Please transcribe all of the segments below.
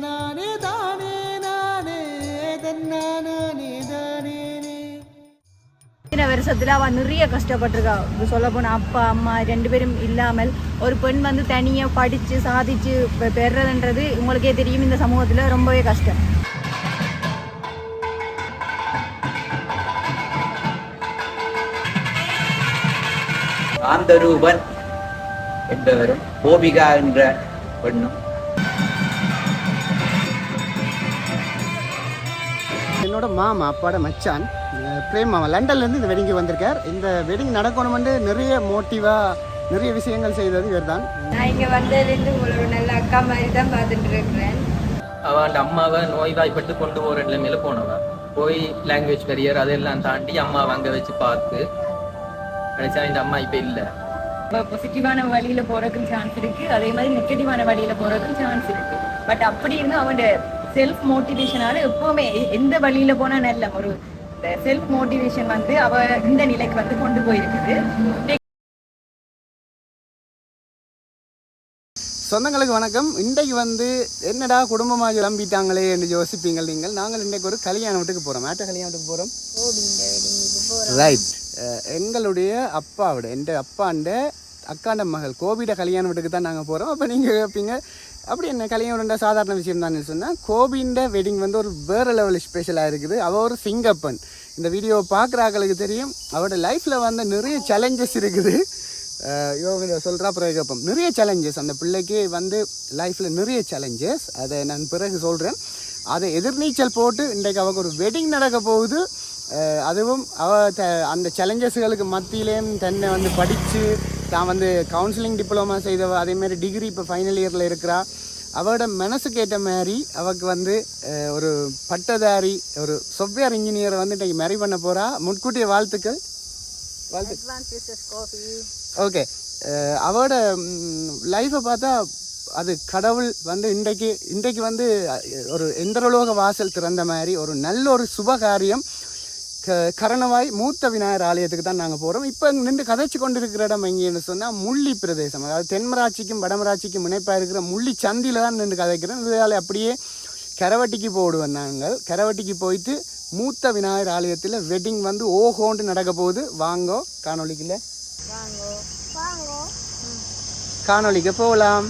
நானே தானே நானே தன்னானே தானே இத்தனை வருஷத்துல அவ நிறைய கஷ்டப்பட்டிருக்கா. சொல்ல போனா அப்பா அம்மா ரெண்டு பேரும் இல்லாமல் ஒரு பெண் வந்து தனியா படிச்சு சாதிச்சு பெ- பெறுறதுன்றது உங்களுக்கே தெரியும். இந்த சமூகத்துல ரொம்பவே கஷ்டம். ஆந்தரூபன் என்பவரும் கோபிகா என்ற பெண்ணும் என்னோட மாமா அப்பாட மச்சான் பிரேம் மாமா லண்டன்லேருந்து இந்த வெட்டிங்கு வந்திருக்கார். இந்த வெட்டிங் நடக்கணுமெண்டு நிறைய மோட்டிவாக நிறைய விஷயங்கள் செய்தது இவர் தான் நான் இங்க வந்ததுலேருந்து உங்களோட நல்ல அக்கா மாதிரி தான் பார்த்துட்டு இருக்கிறேன் அவன் அம்மாவை நோய்வாய்ப்பட்டு கொண்டு போகிற நிலைமையில போனவன் போய் லாங்குவேஜ் கரியர் அதெல்லாம் தாண்டி அம்மாவை அங்கே வச்சு பார்த்து நினைச்சா இந்த அம்மா இப்போ இல்லை. பாசிட்டிவான வழியில போறதுக்கும் சான்ஸ் இருக்கு. அதே மாதிரி நெகட்டிவான வழியில போறதுக்கும் சான்ஸ் இருக்கு. பட் அப்படி இருந்து அவன் செல்ஃப் மோட்டிவேஷனால எப்பவுமே எந்த வழியில போனா நல்ல ஒரு செல்ஃப் மோட்டிவேஷன் வந்து அவ இந்த நிலைக்கு வந்து கொண்டு போயிருக்குது. சொந்தங்களுக்கு வணக்கம். இன்றைக்கு வந்து என்னடா குடும்பமாக கிளம்பிட்டாங்களே என்று யோசிப்பீங்க நீங்கள். நாங்கள் இன்றைக்கு ஒரு கல்யாண வீட்டுக்கு போகிறோம் ஆட்ட கல்யாண வீட்டுக்கு போகிறோம் ரைட் எங்களுடைய அப்பாவோட எந்த அப்பாண்ட அக்காண்ட மகள் கோபிட கல்யாண வீட்டுக்கு தான் நாங்கள் போகிறோம் அப்போ நீங்கள் கேட்பீங்க அப்படி என்ன கலைஞருண்ட சாதாரண விஷயம் தான் சொன்னால் கோபின்ற வெட்டிங் வந்து ஒரு வேறு லெவல் ஸ்பெஷலாக இருக்குது. அவள் ஒரு சிங்கப்பன். இந்த வீடியோவை பார்க்குறாக்களுக்கு தெரியும் அவரோட லைஃப்பில் வந்து நிறைய சேலஞ்சஸ் இருக்குது. யோகா சொல்கிறா பிறகு கேட்போம். நிறைய சேலஞ்சஸ் அந்த பிள்ளைக்கு வந்து லைஃப்பில் நிறைய சேலஞ்சஸ் அதை நான் பிறகு சொல்கிறேன் அதை எதிர்நீச்சல் போட்டு இன்றைக்கு அவளுக்கு ஒரு வெட்டிங் நடக்க போகுது. அதுவும் அவ அந்த சேலஞ்சஸ்களுக்கு மத்தியிலேயும் தன்னை வந்து படித்து தான் வந்து கவுன்சிலிங் டிப்ளமா செய்தவ அதேமாதிரி டிகிரி இப்போ ஃபைனல் இயரில் இருக்கிறா. அவரோட மனசுக்கு ஏற்ற மாதிரி அவருக்கு வந்து ஒரு பட்டதாரி ஒரு சாஃப்ட்வேர் இன்ஜினியரை வந்து இன்றைக்கு மேரி பண்ண போகிறா முன்கூட்டிய வாழ்த்துக்கள். ஓகே. அவரோட லைஃப்பை பார்த்தா அது கடவுள் வந்து இன்றைக்கு இன்றைக்கு வந்து ஒரு எந்திரலோக வாசல் திறந்த மாதிரி ஒரு நல்ல ஒரு சுபகாரியம் க கரணவாய் மூத்த விநாயகர் ஆலயத்துக்கு தான் நாங்கள் போகிறோம் இப்போ நின்று கதைச்சு கொண்டிருக்கிற இடம் எங்கேன்னு சொன்னால் முள்ளி பிரதேசம். அதாவது தென்மராட்சிக்கும் வடமராட்சிக்கும் இணைப்பாக இருக்கிற முள்ளி சந்தியில் தான் நின்று கதைக்கிறோம். இதால் அப்படியே கரவட்டிக்கு போடுவோம் நாங்கள். கரவட்டிக்கு போயிட்டு மூத்த விநாயகர் ஆலயத்தில் வெட்டிங் வந்து ஓஹோன்ட்டு நடக்க போகுது. வாங்கோ காணொளிக்குள்ள. காணொளிக்கு போகலாம்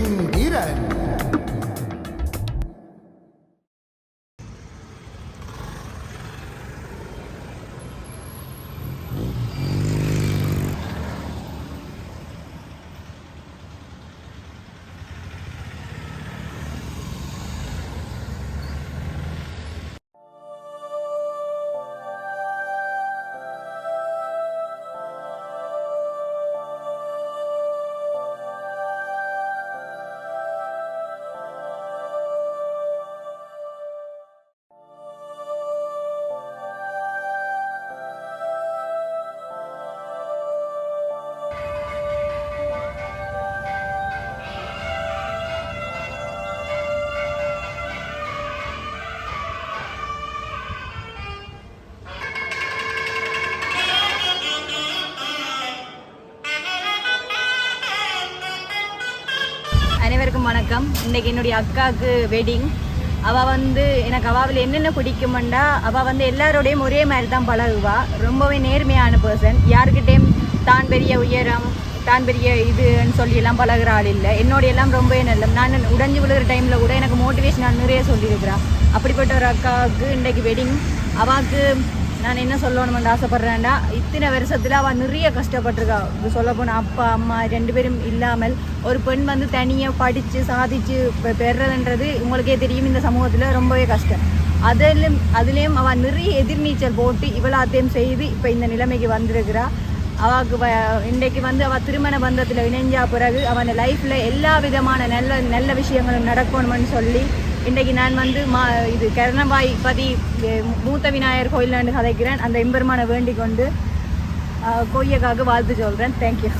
என்கிற அனைவருக்கும் வணக்கம். இன்றைக்கி என்னுடைய அக்காவுக்கு வெட்டிங் அவள் வந்து எனக்கு அவாவில் என்னென்ன பிடிக்குமெண்டா அவள் வந்து எல்லாரோடையும் ஒரே மாதிரி தான் பழகுவா. ரொம்பவே நேர்மையான பர்சன் யாருக்கிட்டேயும் தான் பெரிய உயரம் தான் பெரிய இதுன்னு சொல்லியெல்லாம் பழகிற பழகுற ஆள் இல்லை. என்னோட எல்லாம் ரொம்பவே நல்ல நான் உடைஞ்சு விழுகிற டைமில் கூட எனக்கு மோட்டிவேஷன் நிறைய சொல்லியிருக்கிறான் அப்படிப்பட்ட ஒரு அக்காவுக்கு இன்றைக்கு வெட்டிங் அவாவுக்கு நான் என்ன சொல்லணும்னு ஆசைப்பட்றேன்டா இத்தனை வருஷத்துல அவ நிறைய கஷ்டப்பட்டிருக்கா. சொல்ல போனா அப்பா அம்மா ரெண்டு பேரும் இல்லாமல் ஒரு பெண் வந்து தனியா படிச்சு சாதிச்சு பெறதுன்றது பெறுறதுன்றது உங்களுக்கே தெரியும். இந்த சமூகத்துல ரொம்பவே கஷ்டம். அதிலும் அதுலேயும் அவ நிறைய எதிர்நீச்சல் போட்டு இவ்வளோத்தையும் செய்து இப்போ இந்த நிலைமைக்கு வந்திருக்கிறா. அவளுக்கு வ- இன்றைக்கு வந்து அவள் திருமண பந்தத்தில் இணைஞ்சா பிறகு அவன் லைஃப்பில் எல்லா விதமான நல்ல நல்ல விஷயங்களும் நடக்கணும்னு சொல்லி இன்றைக்கு நான் வந்து மா இது கருணபாய் பதி மூத்த விநாயகர் கோயிலாண்டு கதைக்கிறேன். அந்த எம்பெருமானை வேண்டிக் கொண்டு கொய்யக்காக வாழ்த்து சொல்கிறேன் தேங்க்யூ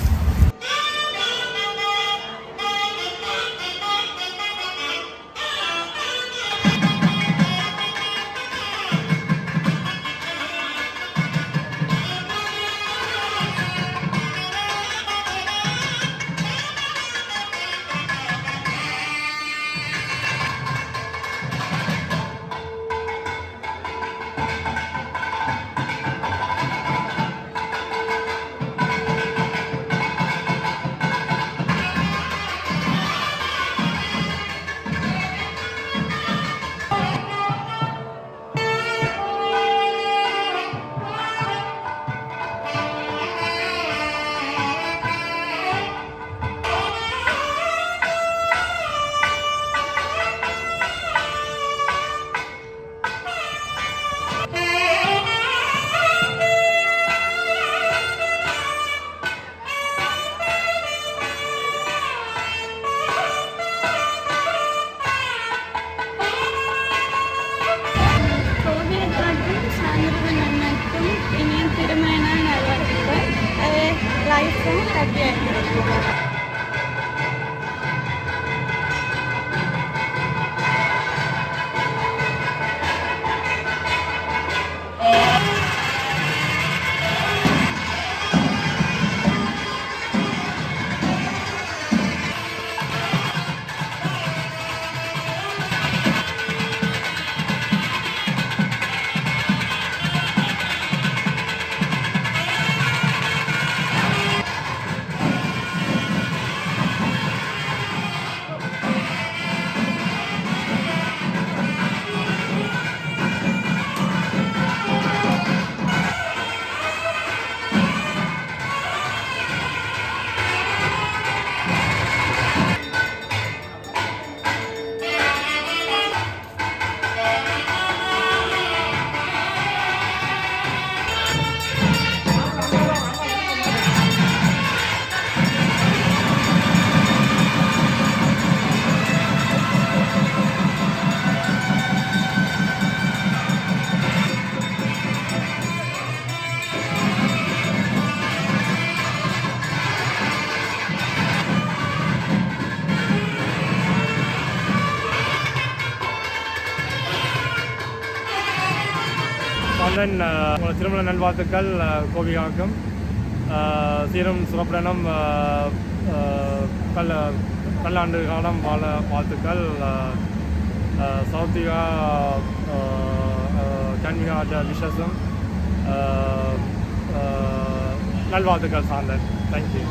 அண்ணன் உங்கள் திருமண நல்வாழ்த்துக்கள் அஹ், கோபிகாவுக்கும் சீரம் சீரும் சிறப்புடனும் அஹ், பல பல்லாண்டு காலம் வாழ வாழ்த்துக்கள். சௌத்திகா கன்விகா விஷஸும் அஹ், நல்வாழ்த்துக்கள் சார்ந்தன் தேங்க்யூ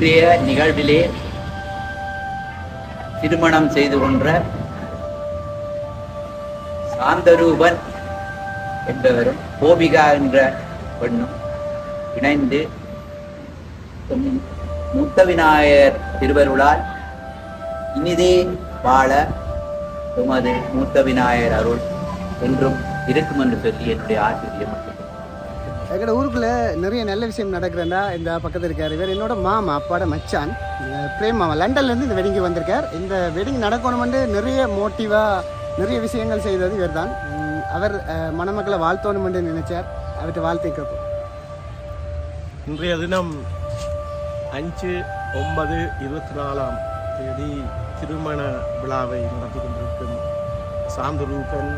இன்றைய நிகழ்விலே திருமணம் செய்து கொன்ற சாந்தரூபன் என்பவரும் கோபிகா என்ற பெண்ணும் இணைந்து முத்த விநாயகர் திருவருளால் இனிதே வாழ உமது மூத்த விநாயகர் அருள் என்றும் இருக்கும் என்று சொல்லி என்னுடைய ஆசிரியம் எங்களோட ஊருக்குள்ள நிறைய நல்ல விஷயம் நடக்கிறேன்டா. இந்த பக்கத்தில் இருக்கார். இவர் என்னோட மாமா அப்பாட மச்சான். பிரேம் மாமா லண்டன்லேருந்து இந்த வெடிங்கு வந்திருக்கார். இந்த வெடிங் நடக்கணுமென்று நிறைய மோட்டிவாக நிறைய விஷயங்கள் செய்தது இவர் தான் அவர் மணமக்களை வாழ்த்தணுமென்று நினைச்சார். அவர்கிட்ட வாழ்த்தை கேட்போம். இன்றைய தினம் அஞ்சு ஒன்பது இருபத்தி நாலாம் தேதி திருமண விழாவை நடத்தி கொண்டிருக்கும் சாந்தரூபன்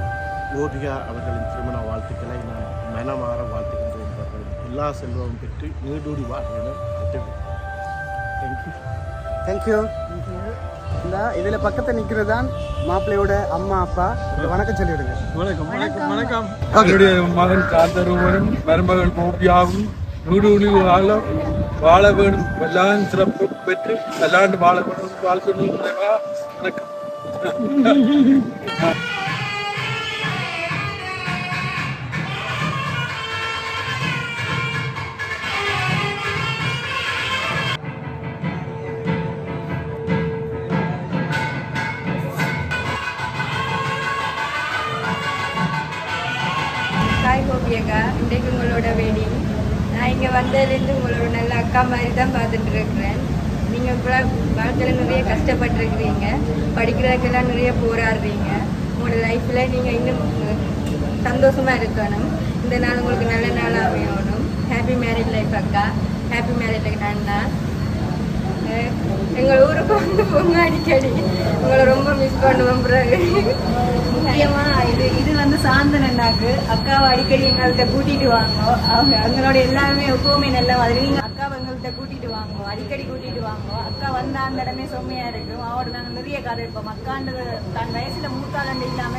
கோபிகா அவர்களின் திருமண வாழ்த்துக்களை நான் மனமாற வாழ்த்துகின்றேன் எல்லா செல்வமும் பெற்று நீடூடி வாழ்க்கையினர் தேங்க்யூ தேங்க்யூ இந்த இதில் பக்கத்தில் நிற்கிறது தான் மாப்பிள்ளையோட அம்மா அப்பா. வணக்கம் சொல்லிவிடுங்க வணக்கம் வணக்கம் வணக்கம். என்னுடைய மகன் காந்தரூபனும் மருமகள் கோபியாவும் நூறு வாழ வாழ வேணும் எல்லாம் சிறப்பு பெற்று எல்லாண்டு வாழ வேணும் வாழ்க்கணும் வணக்கம். இங்கே வந்ததுலேருந்து உங்களோட நல்ல அக்கா மாதிரி தான் பார்த்துட்டு இருக்கிறேன் நீங்கள் இப்போ வாழ்க்கையில் நிறைய கஷ்டப்பட்டுருக்கிறீங்க. படிக்கிறதுக்கெல்லாம் நிறைய போராடுறீங்க. உங்களோட லைஃப்பில் நீங்கள் இன்னும் சந்தோஷமாக இருக்கணும். இந்த நாள் உங்களுக்கு நல்ல நாளாக அமையணும். ஹாப்பி மேரேஜ் லைஃப் அக்கா. ஹாப்பி மேரேஜ் லைஃப் அண்ணா எங்கள் ஊருக்கு வந்து போங்க அடிக்கடி உங்களை ரொம்ப மிஸ் பண்ணுவோம் பிறகு. முக்கியமா இது இது வந்து சாந்தன் அண்ணாக்கு. அக்காவை அடிக்கடி எங்கள்கிட்ட கூட்டிட்டு வாங்க. அவங்க அவங்களோட எல்லாருமே எப்பவுமே நல்ல மாதிரி. நீங்க அக்காவை எங்கள்கிட்ட கூட்டிட்டு வாங்க. அடிக்கடி கூட்டிட்டு வாங்க. அக்கா வந்தா அந்த இடமே செம்மையா இருக்கும். அவரோட நாங்க நிறைய கதை இருப்போம் அக்கான்றது தன் வயசுல மூத்தாளண்டு இல்லாம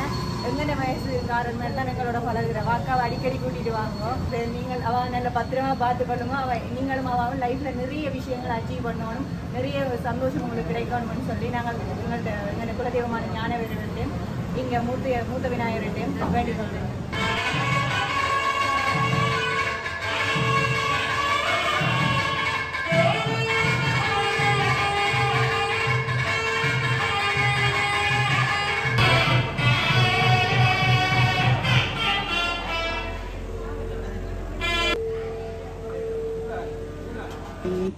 எங்கன வயசு காரணம் தான் எங்களோட பழகுற. வாக்காவை அடிக்கடி கூட்டிட்டு வாங்க. சரி, நீங்கள் அவ நல்ல பத்திரமா பார்த்து கொள்ளுங்க. அவ நீங்களும் அவாவும் லைஃப்ல நிறைய விஷயங்களை அச்சீவ் பண்ணணும். நிறைய சந்தோஷம் உங்களுக்கு கிடைக்கணும்னு சொல்லி நாங்கள் எங்கள்கிட்ட எங்களோட குலதெய்வமான ஞான வீரர்கிட்டையும் இங்கே மூத்த மூத்த விநாயகர்கிட்டையும் வேண்டிக் கொள்றேன்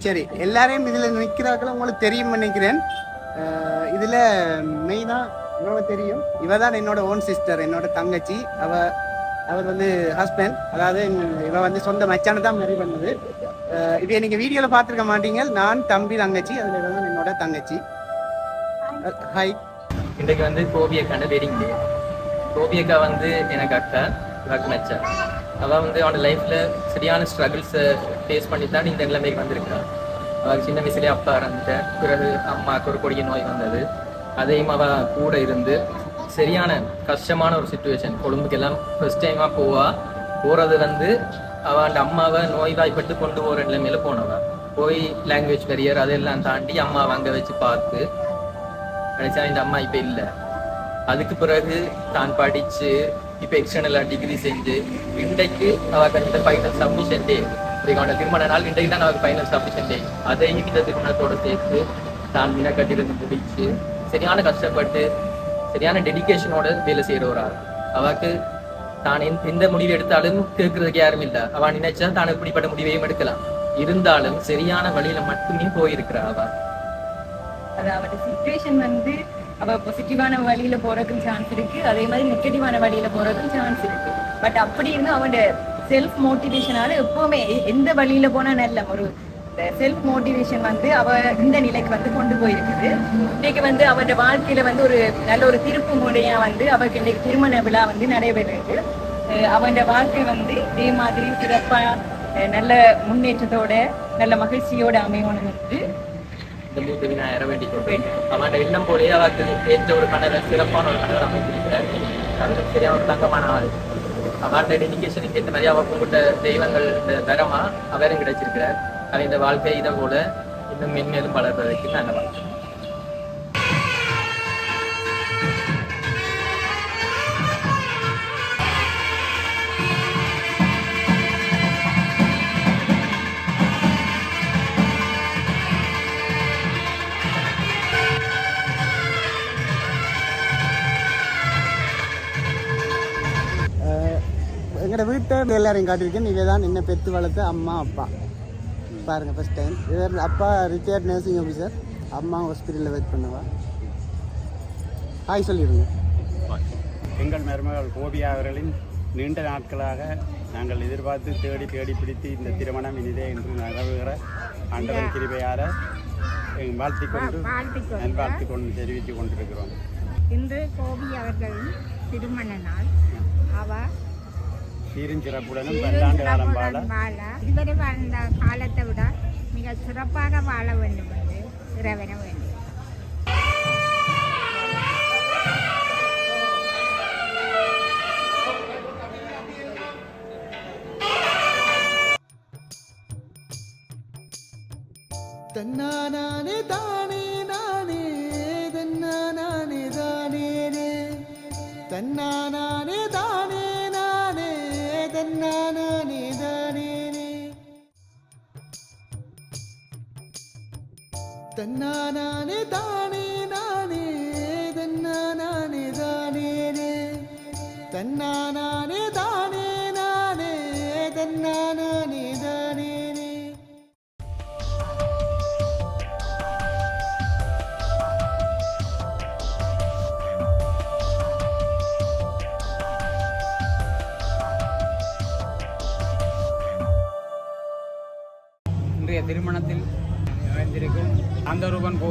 சரி எல்லாரையும் இதில் நிற்கிறார்கள் உங்களுக்கு தெரியும் நினைக்கிறேன். இதில் மெயினாக இவங்க தெரியும். இவ தான் என்னோட ஓன் சிஸ்டர் என்னோட தங்கச்சி. அவ அவர் வந்து ஹஸ்பண்ட் அதாவது என்- இவ வந்து சொந்த மச்சானை தான் மேரி பண்ணது. இது நீங்கள் வீடியோவில் பார்த்துருக்க மாட்டீங்க. நான் தம்பி தங்கச்சி. அதில் வந்து தான் என்னோட தங்கச்சி. ஹாய் இன்றைக்கு வந்து கோபியக்கான வெட்டிங் டே கோபியக்கா வந்து எனக்கு அக்கா எனக்கு மச்சான். அவள் வந்து அவனோட லைஃப்பில் சரியான ஸ்ட்ரகிள்ஸை ஃபேஸ் பண்ணி தான் இந்த நிலைமைக்கு வந்திருக்கான் அவள் சின்ன வயசுலேயே அப்பா இறந்துட்ட பிறகு அம்மாவுக்கு ஒரு கொடிய நோய் வந்தது. அதையும் அவள் கூட இருந்து சரியான கஷ்டமான ஒரு சுச்சுவேஷன் கொழும்புக்கெல்லாம் ஃபர்ஸ்ட் டைமாக போவா. போகிறது வந்து அவள் அம்மாவை நோய்வாய்ப்பட்டு கொண்டு போகிற நிலைமையில போனவன் போய் லாங்குவேஜ் பெரியர் அதெல்லாம் தாண்டி அம்மாவை அங்கே வச்சு பார்த்து நினைச்சா இந்த அம்மா இப்ப இல்லை. அதுக்கு பிறகு தான் படிச்சு இப்ப எக்ஸ்டர்னலாக டிகிரி செஞ்சு இன்றைக்கு அவள் இந்த ஃபைனல் சப்மிஷன் டே. அவனோட திருமண நாள். இன்றைக்கு தான் நமக்கு ஃபைனல் சப்மிஷன் டே அதையும் இந்த திருமணத்தோட சேர்த்து தான் மின கட்டிருந்து முடிச்சு சரியான கஷ்டப்பட்டு சரியான டெடிக்கேஷனோட வேலை செய்யற ஒரு ஆள் அவக்கு தான் எந்த- முடிவு எடுத்தாலும் கேட்கறதுக்கு யாரும் இல்லை. அவன் நினைச்சா தான் இப்படிப்பட்ட முடிவையும் எடுக்கலாம். இருந்தாலும் சரியான வழியில மட்டுமே போயிருக்கிறா அவ. அதாவது சுச்சுவேஷன் வந்து அவ பாசிட்டிவான வழியில போறதுக்கும் சான்ஸ் இருக்கு. அதே மாதிரி நெகட்டிவான வழியில போறதுக்கும் சான்ஸ் இருக்கு. பட் அப்படி இருந்தும் அவனோட செல்ஃப் மோட்டிவேஷனால எப்பவுமே எந்த வழியில போனா நல்ல ஒரு செல்ஃப் மோட்டிவேஷன் வந்து அவ இந்த நிலைக்கு வந்து கொண்டு போயிருக்குது. இன்னைக்கு வந்து அவட வாழ்க்கையில வந்து ஒரு நல்ல ஒரு திருப்பு முறையா வந்து அவருக்கு இன்னைக்கு திருமண விழா வந்து நடைபெறுது. அவனோட வாழ்க்கை வந்து இதே மாதிரி சிறப்பா நல்ல முன்னேற்றத்தோட நல்ல மகிழ்ச்சியோட அமையணும் வந்து இந்த மூத்த விநாயகரை வேண்டிக் கொள்வேன் அவன் எண்ணம் போலே அவருக்கு ஏற்ற ஒரு கணவர் சிறப்பான ஒரு கணவர் அமைத்திருக்கிறார். அது சரியான ஒரு தங்கமான ஆள். அவன் டெடிக்கேஷனுக்கு ஏற்ற மாதிரி அவ கும்பிட்ட தெய்வங்கள் இந்த அவரும் கிடைச்சிருக்கிறார். அவன் இந்த வாழ்க்கை இதை போல இன்னும் மென்மேலும் வளர்றதுக்கு நாங்கள் வாழ்க்கை வீட்டை எல்லாரையும் காட்டியிருக்கேன். இவ தான் என்ன பெற்று வளர்த்த அம்மா அப்பா. பாருங்க ஃபர்ஸ்ட் டைம் இவர் அப்பா ரிட்டையர்ட் நர்சிங் ஆஃபீஸர் அம்மா ஹாஸ்பிட்டலில் ஒர்க் பண்ணவா? ஹாய் சொல்லிடுங்க. எங்கள் மருமகள் கோபியா அவர்களின் நீண்ட நாட்களாக நாங்கள் எதிர்பார்த்து தேடி தேடி பிடித்து இந்த திருமணம் இனிதே என்று நிறைவேற ஆண்டவன் கிருபையார வாழ்த்திக் கொண்டு நல்வாழ்த்து கொண்டு. தெரிவித்துக் கொண்டிருக்கிறோம். இன்று கோபி அவர்களின் திருமண நாள். அவ சீரும் சிறப்புடனும் பல்லாண்டு காலம் வாழ. இதுவரை வாழ்ந்த காலத்தை விட மிக சிறப்பாக வாழ வேண்டும் என்று இறைவன வேண்டும் தன்னானே தானே தன்னானே தானே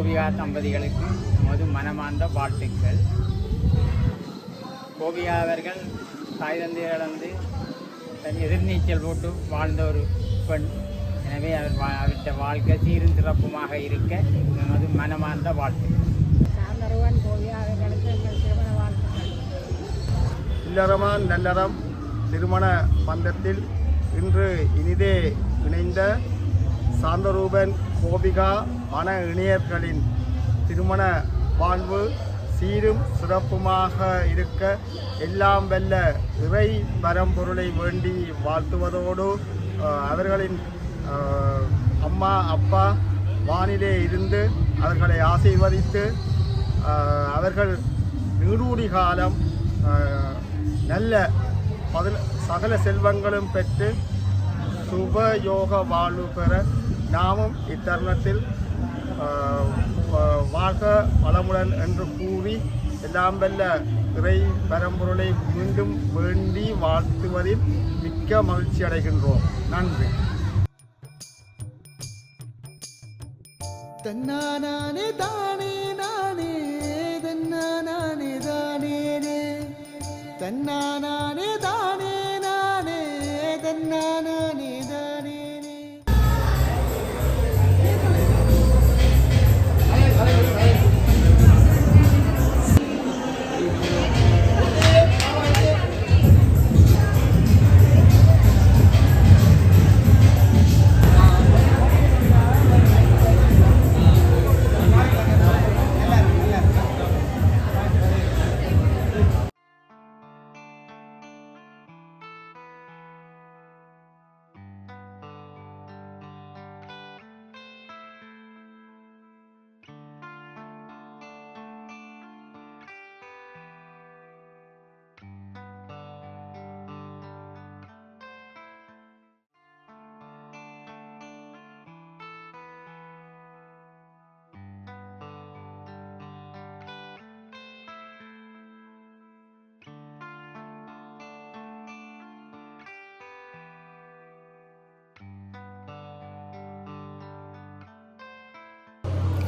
கோபிகா தம்பதிகளுக்கு மது மனமார்ந்த வாழ்த்துக்கள். கோபிகா அவர்கள் தாய் தந்தையை இழந்து தன் எதிர்நீச்சல் போட்டு வாழ்ந்த ஒரு பெண். எனவே அவர் அவருடைய வாழ்க்கை சீரும் சிறப்புமாக இருக்க நமது மனமார்ந்த வாழ்த்துக்கள் சாந்தருவன் கோபியா அவர்களுக்கு எங்கள் திருமண வாழ்த்துக்கள். இல்லறமான் நல்லறம் திருமண பந்தத்தில் இன்று இனிதே இணைந்த சாந்தரூபன் கோபிகா மன இணையர்களின் திருமண வாழ்வு சீரும் சிறப்புமாக இருக்க எல்லாம் வெல்ல இறை பரம்பொருளை வேண்டி வாழ்த்துவதோடு அவர்களின் அம்மா அப்பா வானிலே இருந்து அவர்களை ஆசீர்வதித்து அவர்கள் நீடூடி காலம் நல்ல பதில் சகல செல்வங்களும் பெற்று சுபயோக வாழ்வு பெற நாமும் இத்தருணத்தில் வாழ்க வளமுடன் என்று கூறி எல்லாம் வல்ல இறை பரம்பொருளை மீண்டும் வேண்டி வாழ்த்துவதில் மிக்க மகிழ்ச்சி அடைகின்றோம். நன்றி. தன்னானே தானே நானே தன்னானே தானே தன்னானே தான்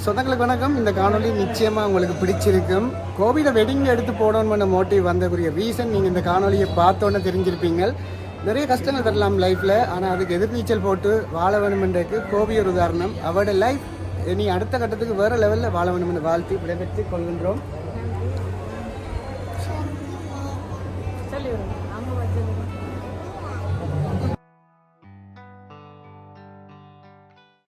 சொந்தங்களுக்கு வணக்கம். இந்த காணொளி நிச்சயமாக உங்களுக்கு பிடிச்சிருக்கும். கோவிலை வெட்டிங் எடுத்து போடணும்னு மோட்டிவ் வந்தக்கூடிய ரீசன் நீங்கள் இந்த காணொலியை பார்த்தோன்னே தெரிஞ்சிருப்பீங்க. நிறைய கஷ்டங்கள் வரலாம் லைஃப்பில் ஆனால் அதுக்கு எதிர்நீச்சல் போட்டு வாழ வேணுமென்றக்கு கோவி ஒரு உதாரணம். அவரோட லைஃப் இனி அடுத்த கட்டத்துக்கு வேறு லெவலில் வாழ வேணும்னு வாழ்த்து விடைபெற்றுக் கொள்கின்றோம்.